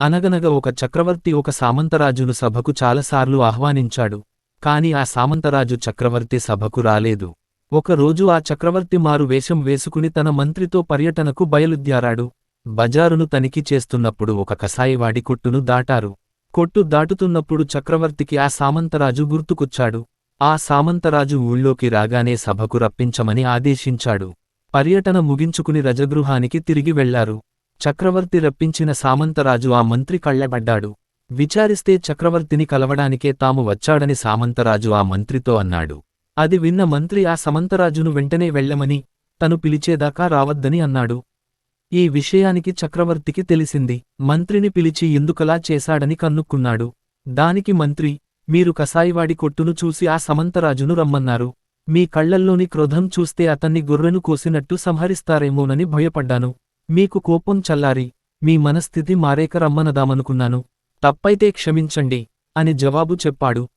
అనగనగా ఒక చక్రవర్తి ఒక సామంతరాజును సభకు చాలాసార్లు ఆహ్వానించాడు. కాని ఆ సామంతరాజు చక్రవర్తి సభకు రాలేదు. ఒకరోజు ఆ చక్రవర్తి మారు వేషం వేసుకుని తన మంత్రితో పర్యటనకు బయలుద్యారాడు బజారును తనిఖీ చేస్తున్నప్పుడు ఒక కసాయివాడి కొట్టును దాటారు. కొట్టు దాటుతున్నప్పుడు చక్రవర్తికి ఆ సామంతరాజు గుర్తుకొచ్చాడు. ఆ సామంతరాజు ఊళ్ళోకి రాగానే సభకు రప్పించమని ఆదేశించాడు. పర్యటన ముగించుకుని రజగృహానికి తిరిగి వెళ్ళారు. చక్రవర్తి రప్పించిన సామంతరాజు ఆ మంత్రి కళ్ళబడ్డాడు విచారిస్తే చక్రవర్తిని కలవడానికే తాము వచ్చాడని సామంతరాజు ఆ మంత్రితో అన్నాడు. అది విన్న మంత్రి ఆ సమంతరాజును వెంటనే వెళ్ళమని తను పిలిచేదాకా రావద్దని అన్నాడు. ఈ విషయానికి చక్రవర్తికి తెలిసింది మంత్రిని పిలిచి ఎందుకలా చేశాడని కన్నుక్కున్నాడు. దానికి మంత్రి మీరు కసాయివాడి కొట్టును చూసి ఆ సమంతరాజును రమ్మన్నారు. మీ కళ్ళల్లోని క్రోధం చూస్తే అతన్ని గొర్రెను కోసినట్టు సంహరిస్తారేమోనని భయపడ్డాను. మీకు కోపం చల్లారి మీ మనస్థితి మారేక రమ్మనదామనుకున్నాను. తప్పైతే క్షమించండి అని జవాబు చెప్పాడు.